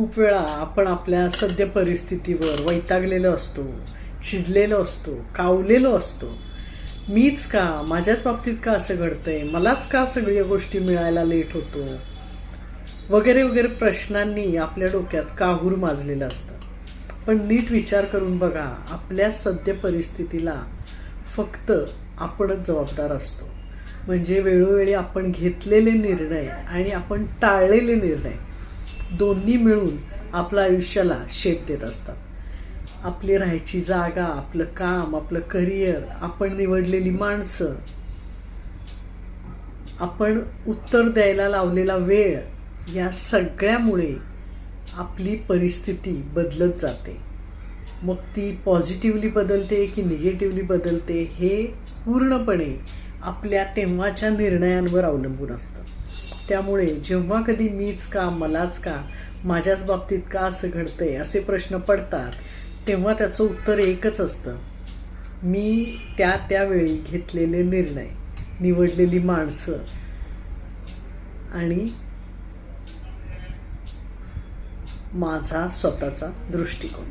खूप वेळा आपण आपल्या सद्य परिस्थितीवर वैतागलेलो असतो चिडलेलो असतो कावलेलो असतो. मीच का? माझ्याच बाबतीत का असं घडतंय? मलाच का सगळ्या गोष्टी मिळायला लेट होतो? वगैरे वगैरे प्रश्नांनी आपल्या डोक्यात काहूर माजलेलं असतं. पण नीट विचार करून बघा आपल्या सद्य परिस्थितीला फक्त आपणच जबाबदार असतो. म्हणजे वेळोवेळी आपण घेतलेले निर्णय आणि आपण टाळलेले निर्णय दोन्ही मिळून आपल्या आयुष्याला शेप देत असतात. आपली राहायची जागा आपलं काम आपलं करिअर आपण निवडलेली माणसं आपण उत्तर द्यायला लावलेला वेळ या सगळ्यामुळे आपली परिस्थिती बदलत जाते. मग ती पॉझिटिव्हली बदलते की निगेटिव्हली बदलते हे पूर्णपणे आपल्या तेव्हाच्या निर्णयांवर अवलंबून असतं. त्यामुळे जेव्हा कधी मीच का मलाच का माझ्याच बाबतीत का असं घडतंय असे प्रश्न पडतात तेव्हा त्याचं उत्तर एकच असतं. मी त्या त्यावेळी घेतलेले निर्णय निवडलेली माणसं आणि माझा स्वतःचा दृष्टिकोन.